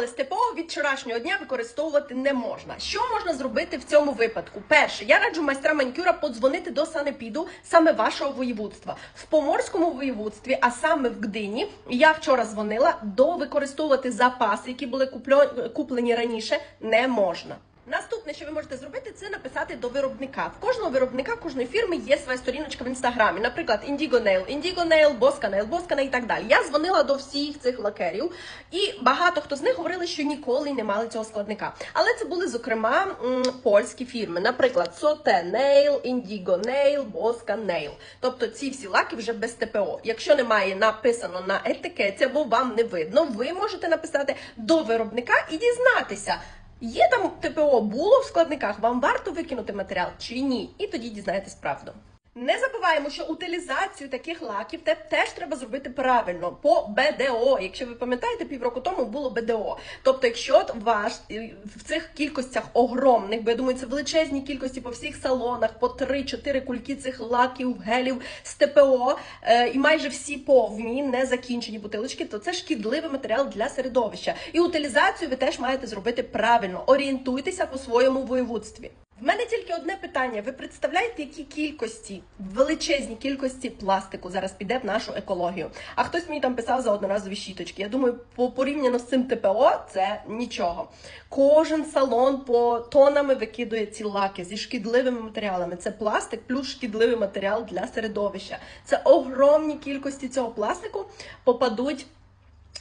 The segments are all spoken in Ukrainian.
з ТПО від вчорашнього дня використовувати не можна. Що можна зробити в цьому випадку? Перше, я раджу майстра манікюра подзвонити до санепіду саме вашого воєводства. В поморському воєводстві, а саме в Гдині, я вчора дзвонила, до використовувати запаси, які були куплені раніше, не можна. Наступне, що ви можете зробити, це написати до виробника. В кожного виробника, кожної фірми є своя сторіночка в інстаграмі. Наприклад, Indigo Nail, Indigo Nail, Bosca Nail, Bosca Nail і так далі. Я дзвонила до всіх цих лакерів, і багато хто з них говорили, що ніколи не мали цього складника. Але це були зокрема польські фірми, наприклад, Sote Nail, Indigo Nail, Bosca Nail. Тобто ці всі лаки вже без ТПО. Якщо немає написано на етикеті або вам не видно, ви можете написати до виробника і дізнатися. Є там ТПО було в складниках, вам варто викинути матеріал чи ні? І тоді дізнаєтесь правду. Не забуваємо, що утилізацію таких лаків те- теж треба зробити правильно по БДО. Якщо ви пам'ятаєте, півроку тому було БДО. Тобто, якщо ваш в цих кількостях огромних, бо я думаю, це величезні кількості по всіх салонах, по 3-4 кульки цих лаків, гелів з ТПО, е, і майже всі повні, не закінчені бутилочки, то це шкідливий матеріал для середовища. І утилізацію ви теж маєте зробити правильно. Орієнтуйтеся по своєму воєводстві. В мене тільки одне питання. Ви представляєте, які кількості, величезні кількості пластику зараз піде в нашу екологію? А хтось мені там писав за одноразові щіточки. Я думаю, по порівняно з цим ТПО це нічого. Кожен салон по тонами викидує ці лаки зі шкідливими матеріалами. Це пластик плюс шкідливий матеріал для середовища. Це огромні кількості цього пластику попадуть.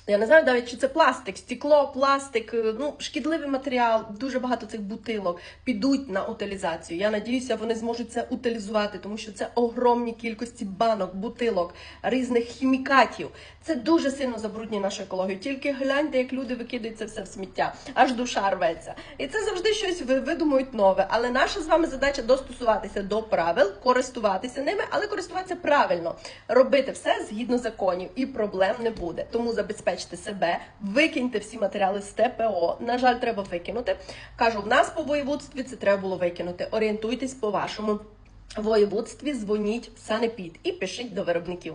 Я не знаю навіть, чи це пластик, стекло, пластик, е, ну шкідливий матеріал, дуже багато цих бутилок підуть на утилізацію. Я надіюся, вони зможуть це утилізувати, тому що це огромні кількості банок, бутилок, різних хімікатів. Це дуже сильно забруднює нашу екологію. Тільки гляньте, як люди викидають це все в сміття, аж душа рветься. І це завжди щось видумують нове. Але наша з вами задача достосуватися до правил, користуватися ними, але користуватися правильно, робити все згідно законів, і проблем не буде. Тому забезпечте себе, викиньте всі матеріали з ТПО. На жаль, треба викинути. Кажу, в нас по воєводстві це треба було викинути. Орієнтуйтесь по вашому воєводстві, дзвоніть в санепід і пишіть до виробників.